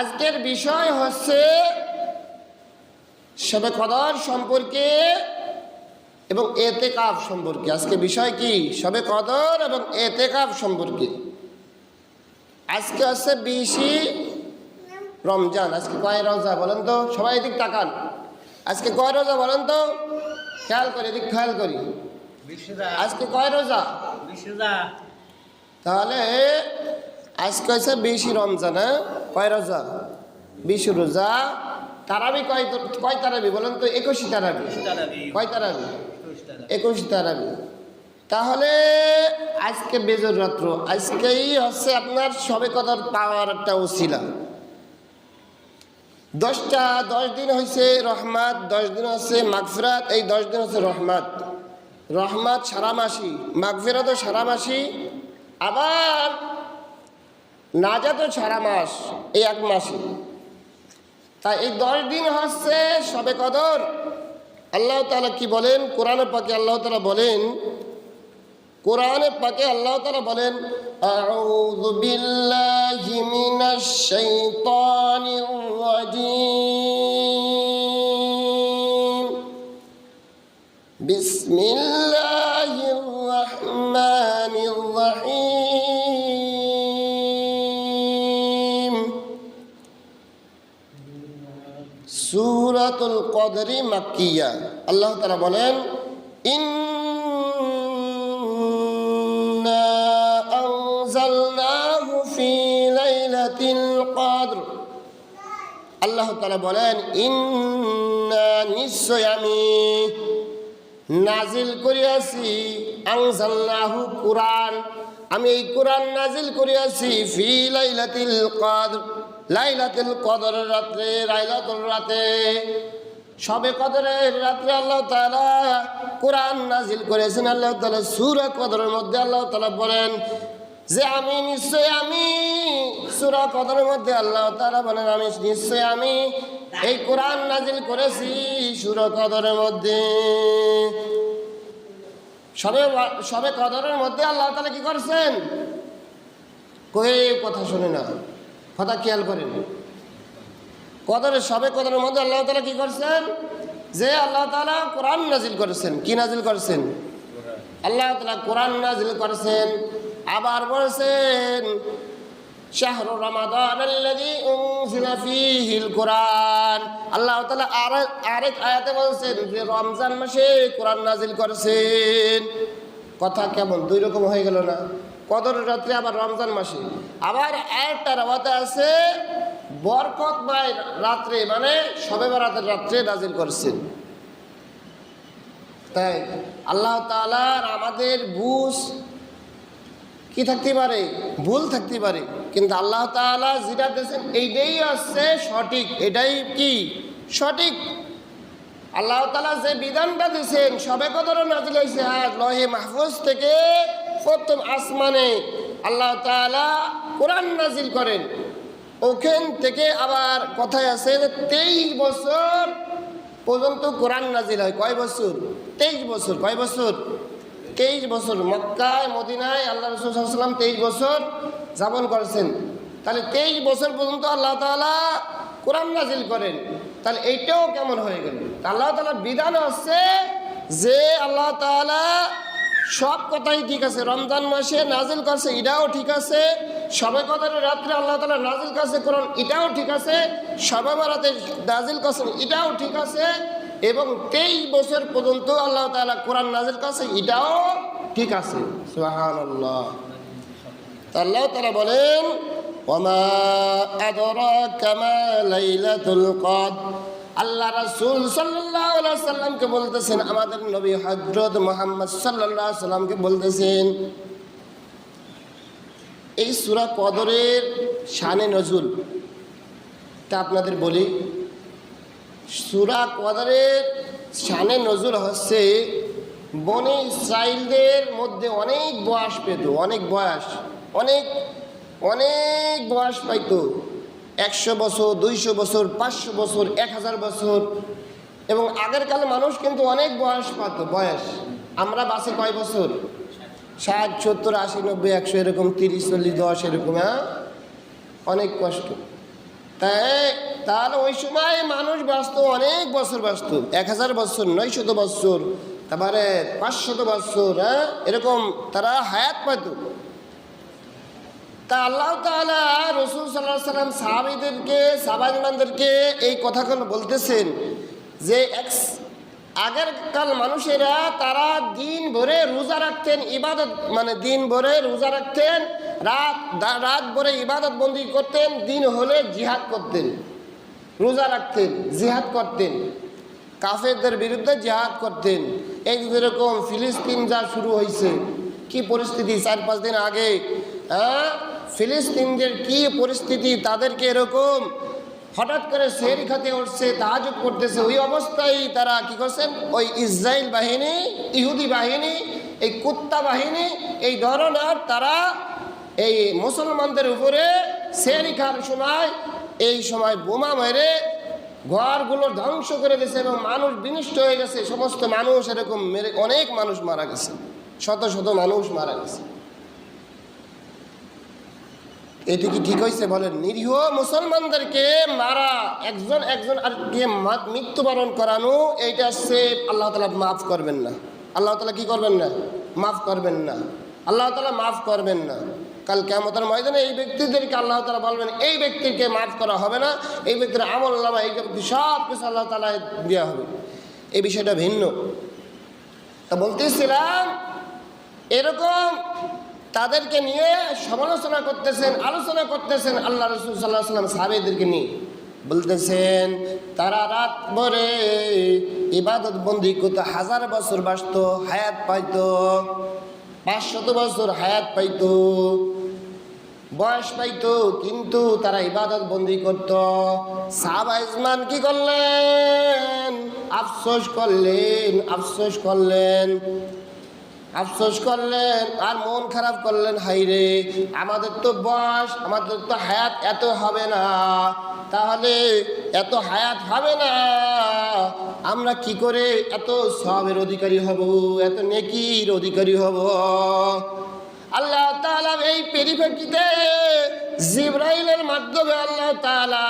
আজকের বিষয় হচ্ছে সবে কদর সম্পর্কে এবং এতে এতেকাফ সম্পর্কে। আজকে বিষয় কি? সবে কদর এবং এতে এতেকাফ সম্পর্কে। আজকে হচ্ছে বিশি রমজান। আজকে কয় রোজা বলেন তো? সবাই এদিক তাকান। আজকে কয় রোজা বলেন তো? খেয়াল করি এদিক খেয়াল করি। আজকে কয় রোজা। তাহলে আজকে হচ্ছে বিশি রমজান হ্যাঁ? কয় রোজা? বিশু রোজা। তারাবি কয় কয় তারাবি বলেন তো? একুশি তারাবি। কয় তারাবি? একুশ তারাবি। তাহলে আজকে বেজর রাত্র। আজকেই হচ্ছে আপনার সবে কদর পাওয়ার একটা উছিলা দশটা দশ দিন হয়েছে রহমাত দশ দিন হচ্ছে মাগফিরাত এই দশ দিন হচ্ছে রহমাত। রহমাত সারা মাসি মাগফিরাতও সারা মাসি আবার নাজাতও সারা মাস এই এক মাসে তাই এই দশ দিন হচ্ছে সবে কদর আল্লাহ তালা কি বলেন কোরআনে পাকে আল্লাহ তালা বলেন কোরআনে পাকে আল্লাহ তালা বলেন أعوذ بالله من الشيطان الرجيم بسم الله الرحمن সুরাতুল কদরি মাক্কিয়া। আল্লাহ তারা বলেন কদর। আল্লাহ তাআলা বলেন, ইন্না নিশ্চয় আমি নাজিল করিয়াছি, আনজালনাহু কুরআন। আমি এই কোরআন নাজিল করিয়াছি ফি লাইলাতিল কদর, লাইলাতুল কদর রাত্রে, লাইলাতুল রাতে। সবে কদরের রাত্রে আল্লাহ তাআলা কোরআন নাজিল করেছেন, আল্লাহ তাআলা সূরা কদরের মধ্যে আল্লাহ তাআলা বলেন যে আমি নিশ্চয় আমি, সূরা কদরের মধ্যে আল্লাহ তাআলা বলেন আমি নিশ্চয় আমি এই কোরআন নাজিল করেছি সূরা কদরের মধ্যে। সবে সবে কদরের মধ্যে আল্লাহ তালা কি করছেন? কই কথা শোনে না কথা খেয়াল করেন কদরের, সবে কদরের মধ্যে আল্লাহ তালা কি করছেন? যে আল্লাহ তালা কোরআন নাজিল করেছেন। কি নাজিল করেছেন? আল্লাহ তালা কোরআন নাজিল করেছেন। আবার বলেছেন শাহরু রমাদান কোরআন। আল্লাহ তাআলা আরেক আয়াতে বলেছেন যে রমজান মাসে কোরআন নাজিল করেছেন। কথা কেমন? দুই রকম হয়ে গেল না? কদর রাত্রে আবার রমজান মাসে। আবার আরেকটা রাওয়াতে আছে, বরকত বাই রাত্রে মানে সবে বরাতের রাত্রে নাজিল করছেন। তাই আল্লাহ তাআলার আমাদের বুঝ কি থাকতে পারে? ভুল থাকতে পারে। কিন্তু আল্লাহ তাআলা যেটা দিয়েছেন, এইটাই হচ্ছে সঠিক। এটাই কি? সঠিক। আল্লাহ তাআলা যে বিধানটা দিয়েছেন, সবে কদর নাজিল হয়েছে আর লহে মাহফুজ থেকে প্রথম আসমানে আল্লাহ তাআলা কোরআন নাজিল করেন। ওখান থেকে আবার কথায় আছে যে তেইশ বছর পর্যন্ত কোরআন নাজিল হয়। কয় বছর? তেইশ বছর। কয় বছর? তেইশ বছর, মক্কায়, মদিনায় আল্লাহ রসুলাম তেইশ বছর যাপন করেছেন। তাহলে তেইশ বছর পর্যন্ত আল্লাহ তাআলা কোরআন নাজিল করেন। তাহলে এইটাও কেমন হয়ে গেল? আল্লাহ তাআলার বিধান হচ্ছে যে আল্লাহ তাআলা সব কথাই ঠিক আছে। রমজান মাসে নাজিল করছে, এটাও ঠিক আছে। সবে কদরের রাত্রে আল্লাহ তালা নাজিল করছে কোরআন, এটাও ঠিক আছে। সবে বারাতে নাজিল করছেন, এটাও ঠিক আছে। এবং তেইশ বছর পর্যন্ত আল্লাহ তালা কোরআন নাজের কাছে এটাও ঠিক আছে। আল্লাহ তালা বলেন আল্লাহ সাল্লামকে বলতেছেন, আমাদের নবী মুহাম্মদ সাল্লামকে বলতেছেন, এই সূরা কদরের তা আপনাদের বলি। সূরা কদরের শানে নজর হচ্ছে, বনে ইসরাইলদের মধ্যে অনেক বয়স পেত, অনেক বয়স, অনেক অনেক বয়স পাইতো। একশো বছর, দুইশো বছর, পাঁচশো বছর, এক হাজার বছর। এবং আগের কালে মানুষ কিন্তু অনেক বয়স পাত, বয়স। আমরা বাসে কয় বছর? ষাট, সত্তর, আশি, নব্বই, একশো, এরকম, তিরিশ, চল্লিশ, দশ, এরকম হ্যাঁ? অনেক কষ্ট। তাই তাহলে ওই সময় মানুষ বাঁচত, অনেক বছর বাঁচত। এক হাজার বছর নয় শত বছর, তারপরে পাঁচশত বছর হ্যাঁ? এরকম তারা হায়াত পাইত। তা আল্লাহ তাআলা রসুল সাল্লাহ সাল্লাম সাহাবিদেরকে সাহাবাজমানদেরকে এই কথাগুলো বলতেছেন যে, এক আগেরকাল মানুষেরা তারা দিন ভরে রোজা রাখতেন, ইবাদত মানে দিন ভরে রোজা রাখতেন রাত রাত ভরে ইবাদত বন্দি করতেন, দিন হলে জিহাদ করতেন, রোজা রাখতেন, জিহাদ করতেন, কাফেরদের বিরুদ্ধে জিহাদ করতেন। এই যেরকম ফিলিস্তিন যা শুরু হয়েছে, কি পরিস্থিতি? চার পাঁচ দিন আগে হ্যাঁ? ফিলিস্তিনদের কি পরিস্থিতি? তাদেরকে এরকম হঠাৎ করে সেরি খাতে উঠছে, তাহাজুদ করতেছে ওই অবস্থায় তারা কি করছেন? ওই ইসরায়েল বাহিনী, ইহুদি বাহিনী, এই কুত্তা বাহিনী, এই ধরনের তারা এই মুসলমানদের উপরে সেরি খার সময় এই সময় বোমা মেরে ঘরগুলো ধ্বংস করে দিয়েছে এবং মানুষ বিনষ্ট হয়ে গেছে। সমস্ত মানুষ এরকম মেরে, অনেক মানুষ মারা গেছে। শত শত মানুষ মারা গেছে। এটি কি ঠিক হয়েছে বলেন? নিরীহ মুসলমানদেরকে মারা, একজন একজন আর মৃত্যুবরণ করানো, এইটা সে আল্লাহ তালা মাফ করবেন না। আল্লাহ তালা কি করবেন না? মাফ করবেন না। আল্লাহ তালা মাফ করবেন না। কাল কেমতের ময়দানে এই ব্যক্তিদেরকে আল্লাহ তালা বলবেন, এই ব্যক্তিকে মাফ করা হবে না। এই ব্যক্তির আমল নামা, এই সব কিছু আল্লাহ তালা দেওয়া হবে। এই বিষয়টা ভিন্ন। তা বলতেছিলাম, এরকম তাদেরকে নিয়ে সমালোচনা করতেছেন, আলোচনা করতেছেন আল্লাহ রসুল সাল্লাহ সাল্লাম সাহাবেদেরকে নিয়ে। বলতেছেন, তারা রাত ভরে ইবাদত বন্দি করতো হাজার বছর বাঁচত, হায়াত পাইতো, পাঁচশত বছর হায়াত পাইতো। বয়স পাইতো, কিন্তু তারা ইবাদত বন্দি করত। সাহাবা ইসমান কি করলেন? আফসোস করলেন আফসোস করলেন আফসোস করলেন, আর মন খারাপ করলেন হাইরে আমাদের তো বয়স, আমাদের তো হায়াত এত হবে না। তাহলে এত হায়াত হবে না। আমরা কি করে এত সবের অধিকারী হব, এত নেকির অধিকারী হব? আল্লাহ তাআলা এই পরিপ্রেক্ষিতে জিব্রাইলের মাধ্যমে আল্লাহ তাআলা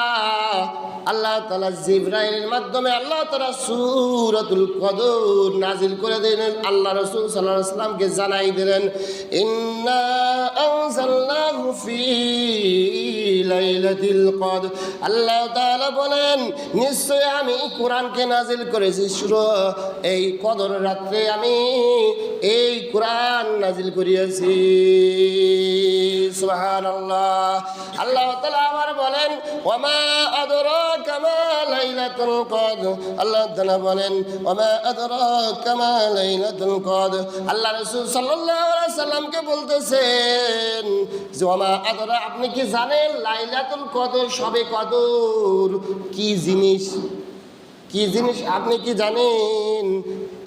আল্লাহ তাআলা জিব্রাইলের মাধ্যমে আল্লাহ তাআলা সূরাতুল কদর নাজিল করে দিলেন। আল্লাহ রসুল আলাইহি সাল্লামকে জানাই দিলেন বলেন নিশ্চয় আমি নাজিল এই রাত্রে আমি এই নাজিল আল্লাহ তাআলা আবার বলেন লাইলাতুল আল্লাহ বলেন লাইলাতুল আল্লাহ সাল্লাল্লাহু আলাইহি সাল্লামকে বলতেছেন যে আপনি কি জানেন লাইলাতুল কদর সবে কদর? কি জিনিস? কি জিনিস আপনি কি জানেন?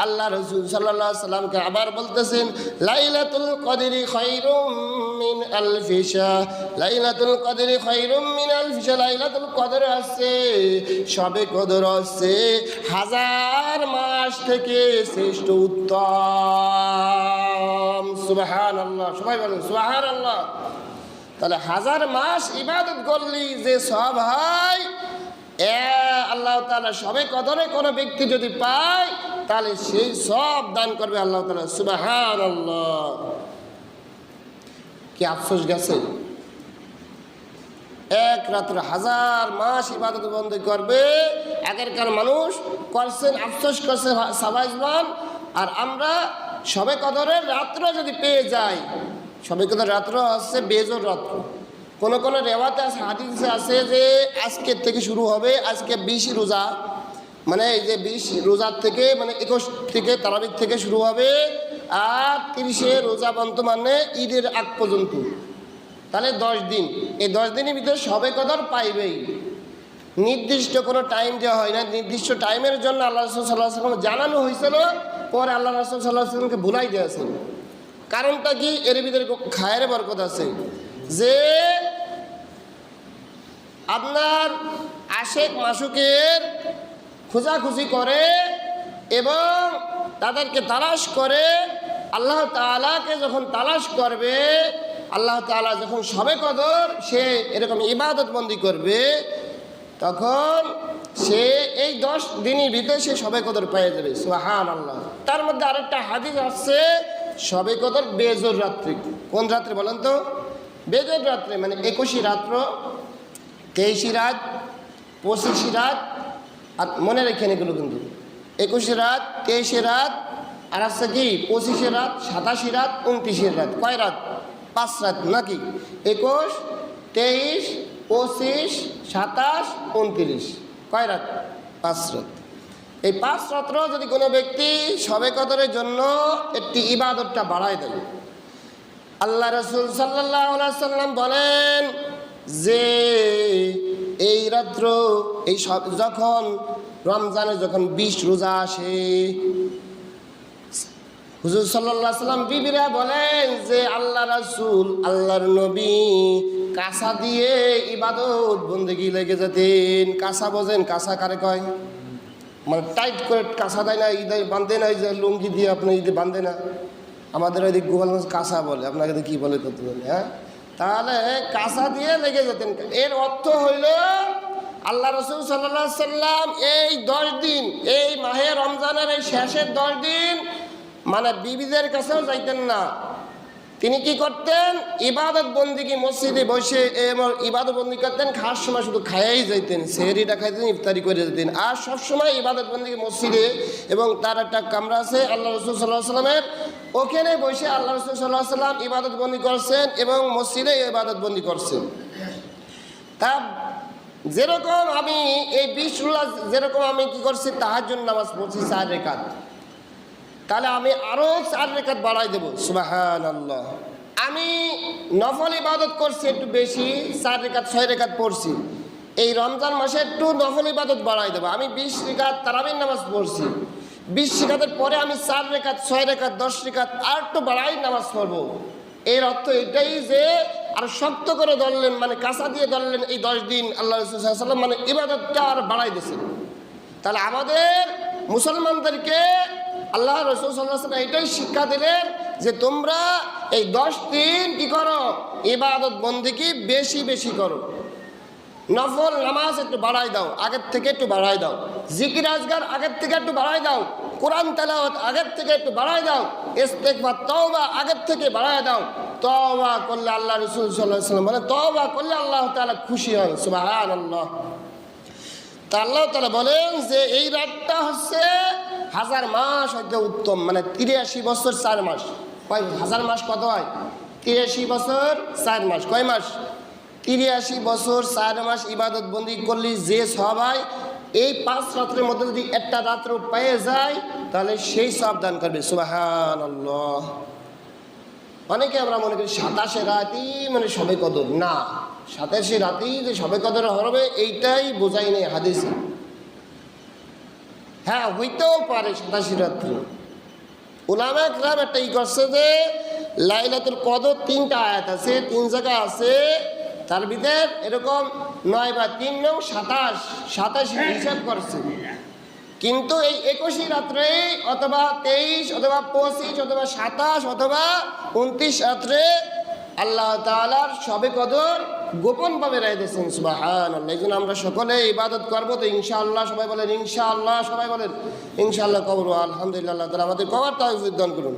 আল্লাহ রসুল সাল্লাহ সাল্লামকে আবার বলতেছেন, লাইলাতুল কদরি খৈরুম মিন আলফিসা লাইলাতুল কদরি খৈরুম মিন আলফিসা লাইলাতুল কদর আছে সবে কদর আছে হাজার মাস থেকে শ্রেষ্ঠ উত্তম। সুবাহান আল্লাহ সবাই বলেন সুবাহান আল্লাহ তাহলে হাজার মাস ইবাদত করলি যে সব হয় আল্লাহ তালা সবে কদরে কোনো ব্যক্তি যদি পায়, তাহলে সেই সব দান করবে আল্লাহ তালা সুবাহান আল্লাহ কি আফসোস গেছে? এক রাত্রে হাজার মাস ইবাদত বন্ধ করবে আগেরকার মানুষ করছেন, আফসোস করছে সাবাইজমান আর আমরা সবে কদরের রাত্র যদি পেয়ে যাই, সবে কদর রাত্র হচ্ছে বেজর রাত্র। কোন কোন রেওয়াতে আছে, হাদিসে আছে যে আজকের থেকে শুরু হবে, আজকে বিশ রোজা। মানে এই যে বিশ রোজার থেকে মানে একুশ থেকে তারাবির থেকে শুরু হবে। আর তিরিশে রোজা বন্ত মানে ঈদের আগ পর্যন্ত। তাহলে দশ দিন। এই দশ দিনের ভিতরে সবে কদর পাইবেই। নির্দিষ্ট কোনো টাইম দেওয়া হয় না। নির্দিষ্ট টাইমের জন্য আল্লাহ রসুল সাল্লাহ সাল্লাম জানানো হয়েছিল পরে আল্লাহ রসুল সাল্লাহ সাল্লামকে ভুলাই দিয়েছেন। কারণটা কি? এর ভিতরে খায়ের বরকত আছে। যে আপনার আশেক মাসুকের খোঁজাখুঁজি করে এবং তাদেরকে তালাশ করে আল্লাহ তালাকে যখন তালাশ করবে, আল্লাহ তালা যখন সবে কদর সে এরকম ইবাদত বন্দি করবে, তখন সে এই দশ দিনই ভিতরে সে সবে কদর পেয়ে যাবে। সোহান আল্লাহ তার মধ্যে আরেকটা হাদিস আসছে সবে কদর বেজর রাত্রি। কোন রাত্রে বলেন তো? বেজর রাত্রে মানে একুশি রাত্র, তেইশি রাত, পঁচিশি রাত, আর মনে রেখেন এগুলো কিন্তু। একুশে রাত, তেইশে রাত আর আছে কি পঁচিশে রাত, সাতাশি রাত উনত্রিশের রাত, কয় রাত? পাঁচ রাত নাকি? একুশ, তেইশ, পঁচিশ, সাতাশ, উনত্রিশ। কয় রাত? পাঁচ রাত। এই পাঁচ রাত্র যদি কোনো ব্যক্তি সবে কদরের জন্য একটি ইবাদতটা বাড়ায় দেয়, আল্লাহ রসুল সাল্লাহ সাল্লাম বলেন যে এই রাত্র, এই সব যখন রমজানে যখন বিশ রোজা আসে হুজুর সাল্লাম বিবিরা বলেন যে আল্লাহ রাসুল, আল্লাহর নবী কাঁসা দিয়ে ইবাদত বন্দেগি লেগে যেতেন। কাঁসা বোঝেন, কাঁসা কারে কয়? মানে টাইট করে কাঁসা দেয় না ঈদে বাঁধে না, এই যে লুঙ্গি দিয়ে আপনি ঈদে বাঁধে না। আমাদের ওই গোপালগঞ্জ কাঁসা বলে, আপনাকে তো কী বলে করতে বলে হ্যাঁ? তাহলে কাঁসা দিয়ে লেগে যেতেন। এর অর্থ হইল আল্লাহ রসুল সাল্লাহ সাল্লাম এই দশ দিন, এই মাহে রমজানের এই শেষের দশ দিন মানে বিবিদের কাছেও যাইতেন না। তিনি কি করতেন? ইবাদত বন্দিকে মসজিদে বসে ইবাদত বন্দি করতেন খাওয়ার সময় শুধু খাইয়াই যাইতেন, সেহরিটা খাইতেন, ইফতারি করে যেতেন। আর সবসময় ইবাদত বন্দিকে মসজিদে এবং তার একটা কামরা আছে, আল্লাহ রসুল সাল্লাহ সাল্লামের ওখানে বসে আল্লাহ রসুল সাল্লাহ সাল্লাম ইবাদত বন্দি করছেন এবং মসজিদে ইবাদত বন্দি করছেন। তা যেরকম আমি এই বিশ যেরকম আমি কি করছি তাহার জন্য নামাজ পড়ছি চার রেখাত। তাহলে আমি আরও চার রেখাত বাড়াই দেবো। আল্লাহ আমি নফল ইবাদত করছি, একটু বেশি, চার রেখাত, ছয় রেখাত পড়ছি। এই রমজান মাসে একটু নফল ইবাদত বাড়াই দেবো। আমি বিশ রেখাত তারাবির নামাজ পড়ছি। বিশ রেখাতের পরে আমি চার রেখাত, ছয় রেখাত, দশ রেখাত আর একটু বাড়াই নামাজ পড়ব। এর অর্থ এটাই যে, আর শক্ত করে ধরলেন মানে কাঁচা দিয়ে ধরলেন এই দশ দিন আল্লাহ রসুল্লাম মানে ইবাদতটা আর বাড়াই দিয়েছেন। তাহলে আমাদের মুসলমানদেরকে আল্লাহ রসুল সাল্লাহ এটাই শিক্ষা দিলেন যে তোমরা এই দশ দিন কি করো? ইবাদত বন্দিকে বেশি বেশি করো। নফল নামাজ একটু বাড়াই দাও, আগের থেকে একটু বাড়াই দাও। জিকির আজগার আগের থেকে একটু বাড়াই দাও। কোরআন তেলাওয়াত আগের থেকে একটু বাড়াই দাও। ইস্তেকবার তওবা আগের থেকে বাড়াই দাও। তওবা করলে আল্লাহ রসুল সাল্লাহ সাল্লাম বলে, তওবা করলে আল্লাহ তাআলা খুশি হন সুবাহান আল্লাহ তা আল্লাহ তালা বলেন যে এই রাতটা হচ্ছে হাজার মাস হয়তো উত্তম মানে তিরাশি বছর চার মাস। কয় হাজার মাস কত হয়? তিরাশি বছর চার মাস। কয় মাস? তিরাশি বছর চার মাস ইবাদত বন্দি করলি যে সবাই এই পাঁচ রাত্রের মধ্যে যদি একটা রাত্র পেয়ে যায়, তাহলে সেই সব দান করবে। সুবাহান অনেকে আমরা মনে করি সাতাশে রাতই মানে সবে কদর। না, সাতাশে রাতেই যে সবে কদর হবে এইটাই বোঝাই নেই হাদিসে। হ্যাঁ হইতেও পারে সাতাশি রাত্রি ওলামা একরাম একটা ই করছে যে, লাইলাতুল কদর তিনটা আয়াত আছে, তিন জায়গা আছে, তার ভিতরে এরকম নয় বা তিন নং সাতাশ সাতাশ হিসাব করছে। কিন্তু এই একুশে রাত্রে অথবা তেইশ, অথবা পঁচিশ, অথবা সাতাশ, অথবা উনত্রিশ রাত্রে আল্লাহ তালার সবে কদর গোপনভাবে রায় দিয়েছেন সুবাহান এই জন্য আমরা সকলে ইবাদত করব তো ইনশাআল্লাহ, সবাই বলেন ইনশাআল্লাহ, সবাই বলেন ইনশাআল্লাহ কবর আলহামদুলিল্লাহ তালা আমাদের কবর উদ্যান করুন।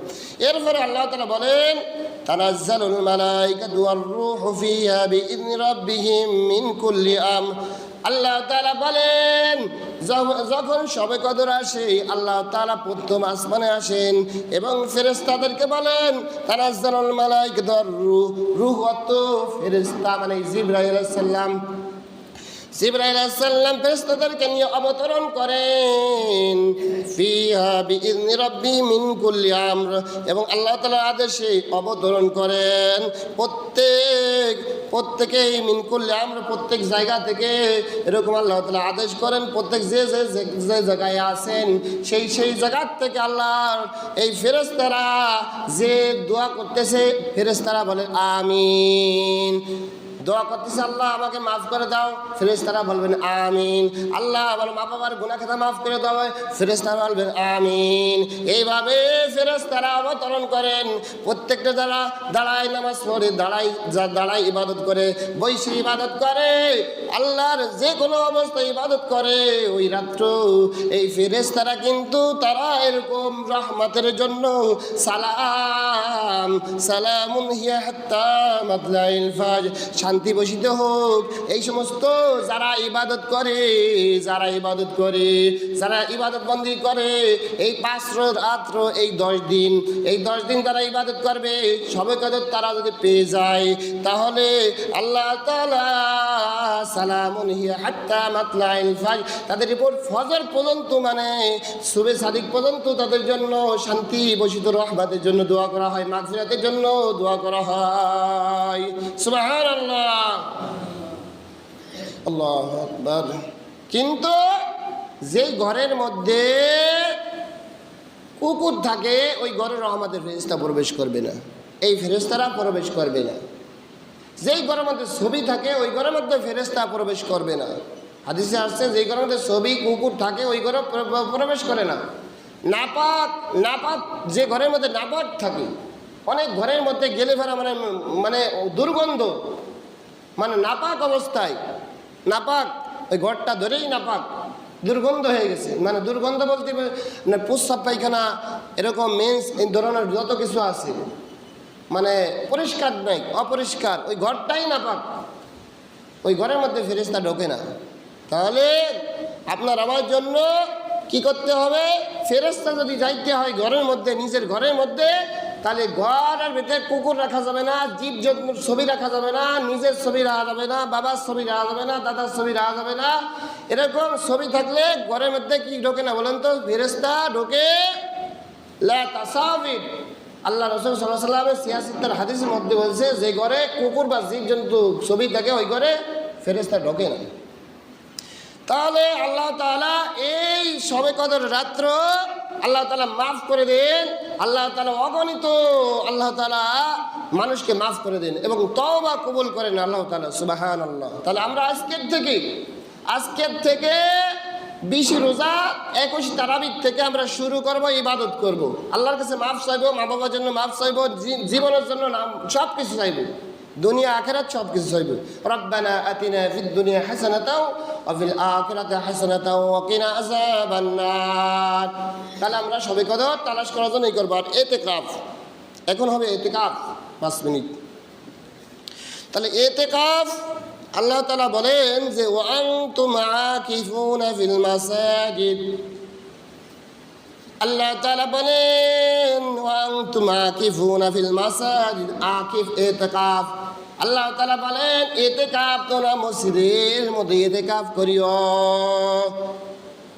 এরপরে আল্লাহ তালা বলেন, তানাজ্জালুল মালাইকা দুয়ার রূহু ফিহা বিইذن রাব্বিহিম মিন কুল্লি আল্লাহ তালা বলেন যখন সবে কদর আসে, আল্লাহ তালা প্রথম আসমানে আসেন এবং ফেরেশতাদেরকে বলেন, তারা মালাইক ধর রু রু অত ফেরেস্তা মানে জিব্রাহ সাল্লাম জিব্রাইল আলাইহিসসালাম ফেরেশতাদেরকে নিয়ে অবতরণ করেন। ফিহা বিইذনি রাব্বি মিন এবং আল্লাহ আদেশে অবতরণ করেন। প্রত্যেক, প্রত্যেকেই মিন কুল্লি আমর, প্রত্যেক জায়গা থেকে এরকম আল্লাহ তাআলা আদেশ করেন। প্রত্যেক যে যে, যে- জায়গায় আছেন, সেই সেই জায়গার থেকে আল্লাহর এই ফেরেশতারা যে দোয়া করতেছে, ফেরেশতারা বলে, আমিন। দোয়া করতেছে, আল্লাহ আমাকে মাফ করে দাও। ফেরেশতারা বলবেন, আমিন। আল্লাহ আমার মা বাবার গুনাহ খাতা মাফ করে দাও, ফেরেশতারা বলবেন, আমিন। এইভাবে ফেরেশতারা অবতরণ করেন। প্রত্যেকটা যারা দাঁড়ায় নামাজ পড়ে, দাঁড়ায় যা, দাঁড়ায় ইবাদত করে বৈশী ইবাদত করে, আল্লাহর যে কোনো অবস্থায় ইবাদত করে। ওই রাত্র এই ফেরেশতারা কিন্তু তারা এরকম রহমতের জন্য সালাম, সালামুন হিয়া হাত্তা মাতলাইল ফাজ শান্তি বসিত হোক। এই সমস্ত যারা ইবাদত করে, যারা ইবাদত করে, যারা ইবাদত বন্দি করে, এই পাঁচ রাত্র এই দশ দিন, এই দশ দিন তারা ইবাদত করবে, সবে কদর তারা যদি পেয়ে যায়, তাহলে আল্লাহ তাদের উপর ফজর পর্যন্ত মানে সুবে সাদিক পর্যন্ত তাদের জন্য শান্তি বসিত রহমাতের জন্য দোয়া করা হয়, মাগফিরাতের জন্য দোয়া করা হয়। সুবহানাল্লাহ। আল্লাহু কিন্তু যেই ঘরের মধ্যে কুকুর থাকে, ওই ঘরের রহমতের ফেরেশতা প্রবেশ করবে না। এই ফেরেশতারা প্রবেশ করবে না। যেই ঘরের মধ্যে ছবি থাকে, ওই ঘরের মধ্যে ফেরেশতা প্রবেশ করবে না। হাদিসে আসছে, যেই ঘরের মধ্যে ছবি, কুকুর থাকে, ওই ঘরে প্রবেশ করে না। নাপাক নাপাক, যে ঘরের মধ্যে নাপাক থাকে, অনেক ঘরের মধ্যে গেলে ফেরা মানে মানে দুর্গন্ধ। মানে নাপাক অবস্থায়, নাপাক, ওই ঘরটা ধরেই নাপাক, দুর্গন্ধ হয়ে গেছে। মানে দুর্গন্ধ বলতে মানে প্রস্রাব পায়খানা, এরকম মেন্স এই ধরনের যত কিছু আছে মানে পরিষ্কার নাই, অপরিষ্কার, ওই ঘরটাই নাপাক। ওই ঘরের মধ্যে ফেরেস্তা ঢোকে না। তাহলে আপনার আমার জন্য কি করতে হবে? ফেরেস্তা যদি যাইতে হয় ঘরের মধ্যে, নিজের ঘরের মধ্যে তাহলে ঘরের ভিতরে কুকুর রাখা যাবে না, জীব জন্তুর ছবি রাখা যাবে না, নিজের ছবি রাখা যাবে না, বাবার ছবি রাখা যাবে না, দাদার ছবি রাখা যাবে না। এরকম ছবি থাকলে ঘরের মধ্যে কি ঢোকে না বলেন তো? ফেরেস্তা ঢোকে। আল্লাহ রসুল সাল্লাহ সাল্লামের সিয়াসিত্তার হাদিসের মধ্যে বলছে, যে ঘরে কুকুর বা জীব জন্তু ছবি থাকে, ওই ঘরে ফেরেস্তা ঢোকে না। তাহলে আল্লাহ তাআলা এই সবে কদর রাত্র আল্লাহ তালা মাফ করে দেন, আল্লাহ তালা অগণিত আল্লাহ তালা মানুষকে মাফ করে দেন এবং তওবা কবুল করেন আল্লাহ তালা সুবাহান আল্লাহ তাহলে আমরা আজকের থেকে আজকের থেকে বিশ রোজা, একুশ তারাবির থেকে আমরা শুরু করব, ইবাদত করব। আল্লাহর কাছে মাফ চাইব মা বাবার জন্য মাফ চাইব জীবনের জন্য নাম সব কিছু চাইব। দুনিয়া আখেরাত সব কিছু চাইব রব্বানা আতিনা ফিদ দুনিয়া হাসানাতাও ওয়া ফিল আখিরাতি হাসানাতাও ওয়া কিনা আযাবান নার তাহলে আমরা সবে কদর তালাশ করার জন্যই করব। আর এতেকাফ, এখন হবে এতেকাফ, পাঁচ মিনিট। তাহলে এতেকাফ, আল্লাহ তাআলা বলেন যে ওয়ান্তুম আকিফুনা ফিল মাসাজিদ। আল্লাহ তাআলা বলেন ওয়ান্তুম আকিফুনা ফিল মাসাজিদ। আকিফ ইতিকাফ আল্লাহ তাআলা বলেন ইতিকাফ তোমরা মসজিদের মধ্যে ইতিকাফ করিও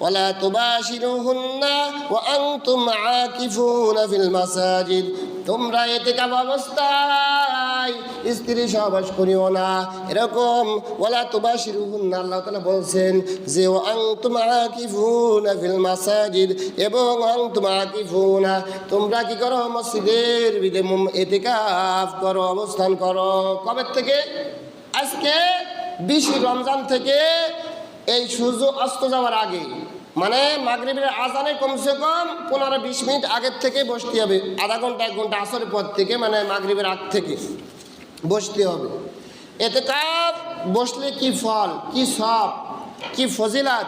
ولا تباشروهن وأنتم عاكفون في المساجد তোমরা এতেকাফ অবস্থায় স্ত্রী সহবাস করিও না। এরকম ওয়ালা তুবাশিরুহুন্না, আল্লাহ তালা বলছেন যে, ও আনতুম আকিফুনা ফিল মাসাজিদ এবং আনতুম আকিফুনা, তোমরা কি করো মসজিদের বিদে এতেকাফ করো, অবস্থান করো। কবে থেকে? আজকে বিশে রমজান থেকে এই সূর্য অস্ত যাওয়ার আগে। মানে মাগরিবের আজানের কমসে কম পনেরো বিশ মিনিট আগের থেকে বসতে হবে। আধা ঘণ্টা, এক ঘণ্টা আসরের পর থেকে মানে মাগরিবের আগ থেকে বসতে হবে। এতে কাপ বসলে কি ফল, কি সব, কি ফজিলাত?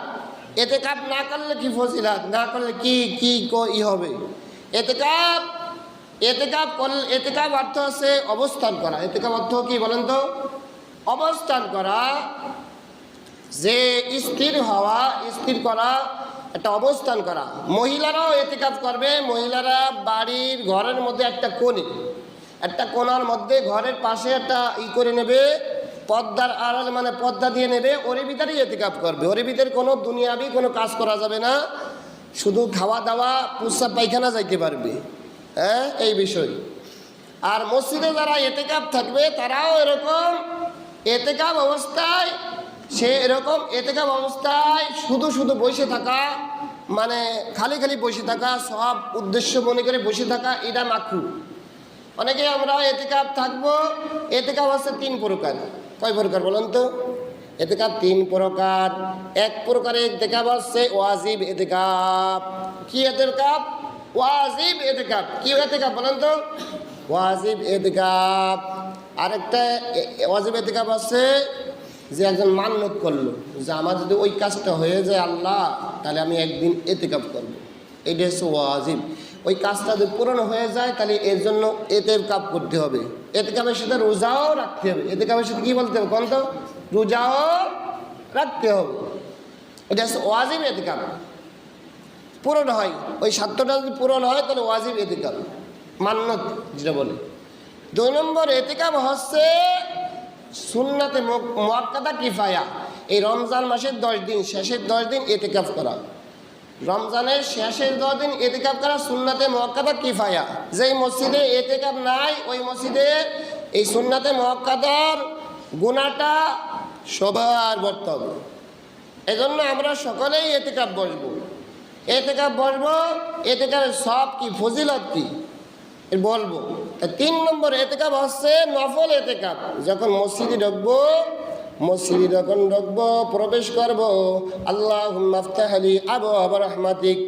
এতে কাপ না করলে কি ফজিলাত? না করলে কি কি ক- ই হবে? এতে কাপ এতে কাপ করলে, এতে কাপ অর্থ হচ্ছে অবস্থান করা। এতে কাপ অর্থ কি বলেন তো? অবস্থান করা যে স্থির হওয়া, স্থির করা, একটা অবস্থান করা। মহিলারাও এতে কাজ করবে। মহিলারা বাড়ির ঘরের মধ্যে একটা কোণে, একটা কোনার মধ্যে ঘরের পাশে একটা ই করে নেবে পদ্মার আড়াল মানে পদ্মা দিয়ে নেবে, ওর ভিতরেই এতে কাপ করবে। ওর ভিতরে কোনো দুনিয়াবি কোনো কাজ করা যাবে না। শুধু খাওয়া দাওয়া পুষা পায়খানা যাইতে পারবে। হ্যাঁ এই বিষয়। আর মসজিদে যারা এতেকাপ থাকবে, তারাও এরকম এতেকাপ অবস্থায় সে এরকম এতেকাপ অবস্থায় শুধু শুধু বসে থাকা মানে খালি খালি বসে থাকা, সব উদ্দেশ্য মনে করে বসে থাকা, এটা মাকরু। অনেকে আমরা এতেকাপ থাকব এতেকাপ হচ্ছে তিন প্রকার। কয় প্রকার বলুন তো? এতেকাপ তিন প্রকার। এক প্রকারের এতেকাপ হচ্ছে ওয়াজিব এতেকাপ কি এতেকাপ ওয়াজিব এতেকাপ কি এতেকাপ বলুন তো? ওয়াজিব এতেকাপ আরেকটা ওয়াজিব এতেকাপ আছে যে একজন মান্যত করল, যে আমার যদি ওই কাজটা হয়ে যায় আল্লাহ, তাহলে আমি একদিন এতেকাপ করব। এটা হচ্ছে ওয়াজিব। ওই কাজটা যদি পূরণ হয়ে যায়, তাহলে এর জন্য এতে কাপ করতে হবে। এতে কাপের সাথে রোজাও রাখতে হবে। এতে কাপের সাথে কী বলতে হবে কোন তো? রোজাও রাখতে হবে। এটা হচ্ছে ওয়াজিব এতে কাপ পূরণ হয়। ওই সাতটা যদি পূরণ হয়, তাহলে ওয়াজিব এতে কাপ মান্যত যেটা বলে। দুই নম্বর এতেকাপ হচ্ছে সুন্নাতে মোয়াক্কাদা কিফায়া। এই রমজান মাসের দশ দিন, শেষের দশ দিন এতেকাপ করা। রমজানের শেষের দশ দিন এতে এতেকাপ করা সুন্নাতে মোয়াক্কাদা কিফায়া। যেই মসজিদে এতেকাপ নাই, ওই মসজিদে এই সুন্নাতে মোয়াক্কাদার গুণাটা সবার বর্ত হবে। এজন্য আমরা সকলেই এতেকাপ বসবো। এতেকাপ বসবো এতেকাপের সব কি ফজিলত কি? বলব। তিন নম্বর এতেকাপ হচ্ছে নফল এতেকাপ যখন মসজিদে ঢুকবো, মসজিদে যখন ঢুকবো, প্রবেশ করব আল্লাহ মাফতাহালি আবু আবার রহমাতিক।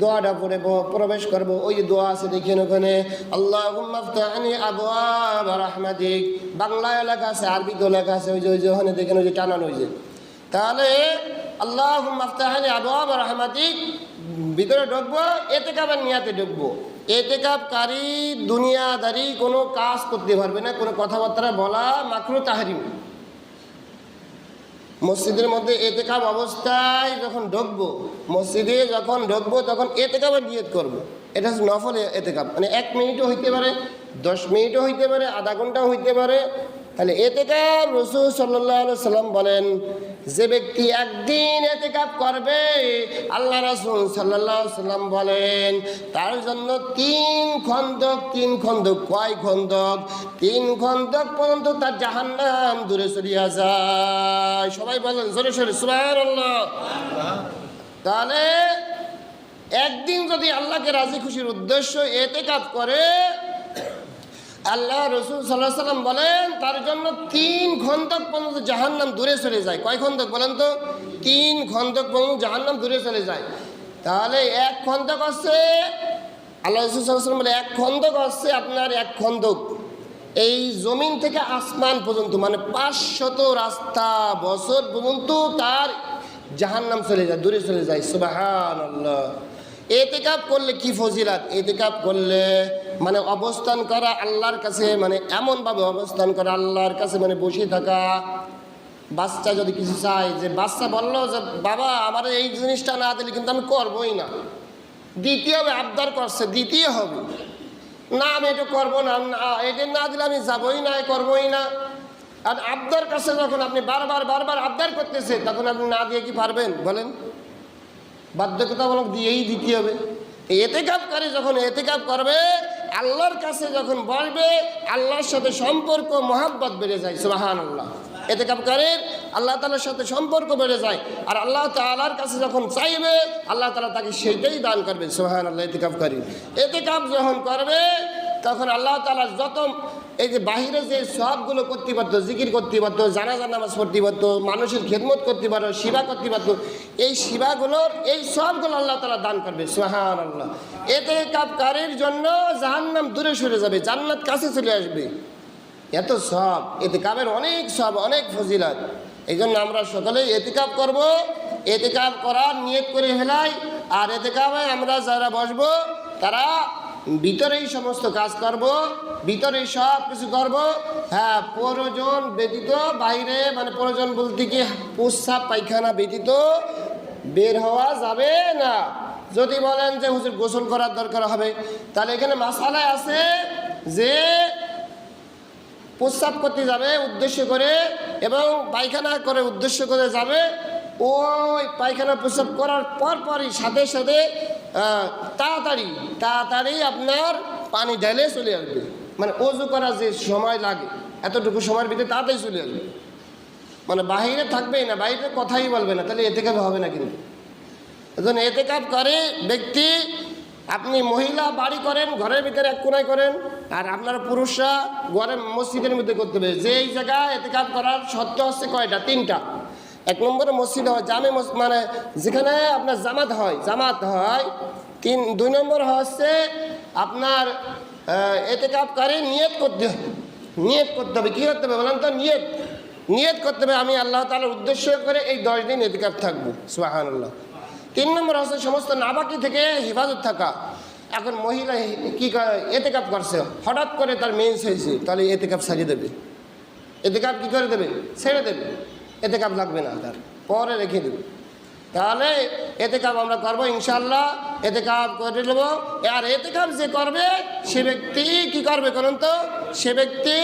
দোয়াটা পড়ে প্রবেশ করব, ওই দোয়া আছে দেখেন ওখানে আল্লাহ মাফতাহানি আবু আবার বাংলায় লেখা আছে আরবিতে লেখা আছে, ওই যে ওই যে, ওখানে দেখেন ওই যে টানানো ওই যে। তাহলে আল্লাহ মাফতাহানি আবু আবার রহমাতিক ভিতরে ঢুকবো এতে কাপের নিয়াতে ঢুকবো। এতে কাপকারী দুনিয়াদারি কোনো কাজ করতে পারবে না, কোনো কথাবার্তা বলা মাকরু তাহারিম। মসজিদের মধ্যে এতে কাপ অবস্থায় যখন ঢুকবো, মসজিদে যখন ঢুকবো, তখন এতে কাপের নিয়ত করব। এটা হচ্ছে নফল এতে কাপ মানে এক মিনিটও হইতে পারে, দশ মিনিটও হইতে পারে, আধা ঘন্টাও হইতে পারে তাহলে এতে কাপ রসুল সাল্লাহ সাল্লাম বলেন, যে ব্যক্তি একদিন এতে কাপ করবে, আল্লাহ রসুল সাল্লাহ সাল্লাম বলেন, তার জন্য তিন খন্দক তিন খন্দক, কয় খন্দক? তিন খন্দক পর্যন্ত তার জাহান্নাম দূরে সরিয়া যায়। সবাই বলেন, জোরে সরে, সুবহানাল্লাহ। তাহলে একদিন যদি আল্লাহকে রাজি খুশির উদ্দেশ্য এতে কাপ করে আল্লাহ রসুল সাল্লাহ সাল্লাম বলেন, তার জন্য তিন খন্দক পর্যন্ত জাহান্নাম দূরে চলে যায়। কয় খন্দক বলেন তো? তিন খন্দক পর্যন্ত জাহান্নাম দূরে চলে যায়। তাহলে এক খন্দক আছে, আল্লাহ রসুল সাল্লাহ সাল্লাম বলে, এক খন্দক আছে আপনার এক খন্দক। এই জমিন থেকে আসমান পর্যন্ত মানে পাঁচশত রাস্তা বছর পর্যন্ত তার জাহান্নাম চলে যায়, দূরে চলে যায়। সুবাহান আল্লাহ এতেকাপ করলে কি ফজিলাত? এতেকাপ করলে মানে অবস্থান করা আল্লাহর কাছে মানে এমনভাবে অবস্থান করা আল্লাহর কাছে মানে বসে থাকা বাচ্চা যদি কিছু চায় যে বাচ্চা বলল যে বাবা আমার এই জিনিসটা না দিলে কিন্তু আমি করবোই না। দ্বিতীয় আবদার করছে দ্বিতীয় হবে। না আমি এটা করব না। না, এটা না দিলে আমি যাবই না করবোই না। আর আবদার কাছে যখন আপনি বারবার বারবার আবদার করতেছে তখন আপনি না দিয়ে কি পারবেন? বলেন। বাধ্যকতামূলক দিয়েই দিতে হবে। এতে কাপ করে যখন এতে কাপ করবে আল্লাহর কাছে যখন বলবে, আল্লাহর সাথে সম্পর্ক, মহাব্বত বেড়ে যায় সুবাহান আল্লাহ এতে কাপকারীর আল্লাহ তালার সাথে সম্পর্ক বেড়ে যায়, আর আল্লাহ তালার কাছে যখন চাইবে, আল্লাহ তালা তাকে সেইটাই দান করবে সুবাহান আল্লাহ এতে কাপকারী এতে কাপ যখন করবে তখন আল্লাহ তালা যত এই যে বাহিরে যে সবগুলো করতে পারতো, জিকির করতে পারতো, জানাজা, নামাজ পড়তে পারতো, মানুষের খেদমত করতে পারতো, সেবা করতে পারতো, এই সেবাগুলোর, এই সবগুলো আল্লাহ তালা দান করবে সোহান আল্লাহ এতে কাপকারের জন্য জাহান্নাম দূরে সরে যাবে, জান্নাত কাছে চলে আসবে। এত সব, এতে কাপের অনেক সব, অনেক ফজিলাত। এই জন্য আমরা সকলেই এতেকাপ করব, এতেকাপ করার নিয়ত করে ফেলাই আর এতে এতেকাপে আমরা যারা বসবো, তারা ভিতরেই সমস্ত কাজ করব, ভিতরেই সব কিছু করব। হ্যাঁ প্রয়োজন ব্যতীত বাইরে মানে প্রয়োজন বলতে কি প্রস্রাব পায়খানা ব্যতীত বের হওয়া যাবে না। যদি বলেন যে হুজুর গোসল করার দরকার হবে, তাহলে এখানে মাসালায় আছে যে প্রস্রাব করতে যাবে উদ্দেশ্য করে এবং পায়খানা করে উদ্দেশ্য করে যাবে। ওই পায়খানা প্রস্রাব করার পর পরই সাথে সাথে তাড়াতাড়ি তাড়াতাড়ি আপনার পানি ঢেলে চলে আসবে। মানে অজু করার যে সময় লাগে, এতটুকু সময়ের ভিতরে তাড়াতাড়ি চলে আসবে। মানে বাহিরে থাকবেই না বাইরে কথাই বলবে না, তাহলে এতে কাপ হবে না কিন্তু। এজন্য এতে কাপ করে ব্যক্তি, আপনি মহিলা বাড়ি করেন, ঘরের ভিতরে এক কোনায় করেন, আর আপনারা পুরুষরা ঘরের মসজিদের মধ্যে করতে হবে। যেই জায়গায় এতে কাপ করার সত্য হচ্ছে কয়টা? তিনটা। এক নম্বরে মসজিদ হয়, জামে মানে যেখানে আপনার জামাত হয় জামাত হয়। তিন, দুই নম্বর হচ্ছে আপনার এতে কাপ করে নিয়ত করতে হবে নিয়ত করতে হবে। কী করতে হবে বলেন তো? নিয়ত। নিয়ত করতে হবে। আমি আল্লাহ তালার উদ্দেশ্য করে এই দশ দিন এতেকাপ থাকব। সুবাহান আল্লাহ তিন নম্বর হচ্ছে সমস্ত নাবাকি থেকে হেফাজত থাকা। এখন মহিলা কি এতে কাপ করছে। হঠাৎ করে তার মেন্স হয়েছে। তাহলে এতে কাপ সারিয়ে দেবে। এতে কাপ কী করে দেবে? ছেড়ে দেবে। এতে কাপ লাগবে না তার। পরে রেখে দেবে। তাহলে এতে কাপ আমরা করব ইনশাল্লাহ এতে কাপ করে নেব। আর এতে কাপ যে করবে, সে ব্যক্তি কি করবে করুন তো? সে ব্যক্তি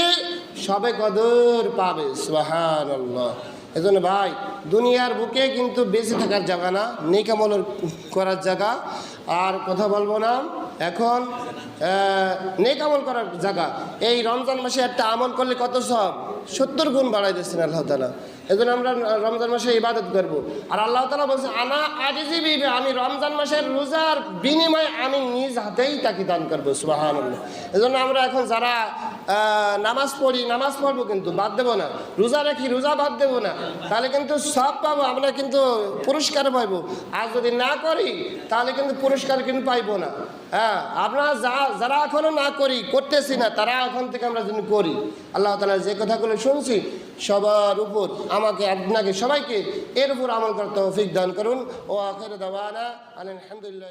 সবে কদর পাবে সুহান এজন্য ভাই, দুনিয়ার বুকে কিন্তু বেঁচে থাকার জায়গা না নেকামল করার জায়গা। আর কথা বলব না এখন নেক আমল করার জায়গা। এই রমজান মাসে একটা আমল করলে কত সব? সত্তর গুণ বাড়াই দিচ্ছেন আল্লাহ তালা এই জন্য আমরা রমজান মাসে ইবাদত করব। আর আল্লাহ তালা বলছে, আনা আজিজি বিবে, আমি রমজান মাসের রোজার বিনিময়ে আমি নিজ হাতেই তাকে দান করব। সুবাহান এই জন্য আমরা এখন যারা নামাজ পড়ি, নামাজ পড়ব কিন্তু বাদ দেবো না। রোজা রাখি, রোজা বাদ দেবো না। তাহলে কিন্তু সব পাবো, আমরা কিন্তু পুরস্কার পাইবো। আর যদি না করি, তাহলে কিন্তু পুরস্কার কিন্তু পাইবো না। হ্যাঁ আমরা যা, যারা এখনও না করি, করতেছি না, তারা এখন থেকে আমরা যদি করি। আল্লাহ তালা যে কথাগুলো শুনছি, সবার উপর আমাকে, আপনাকে, সবাইকে এর উপর আমল করতে তৌফিক দান করুন। ও আখের দাবানা আলহামদুলিল্লাহ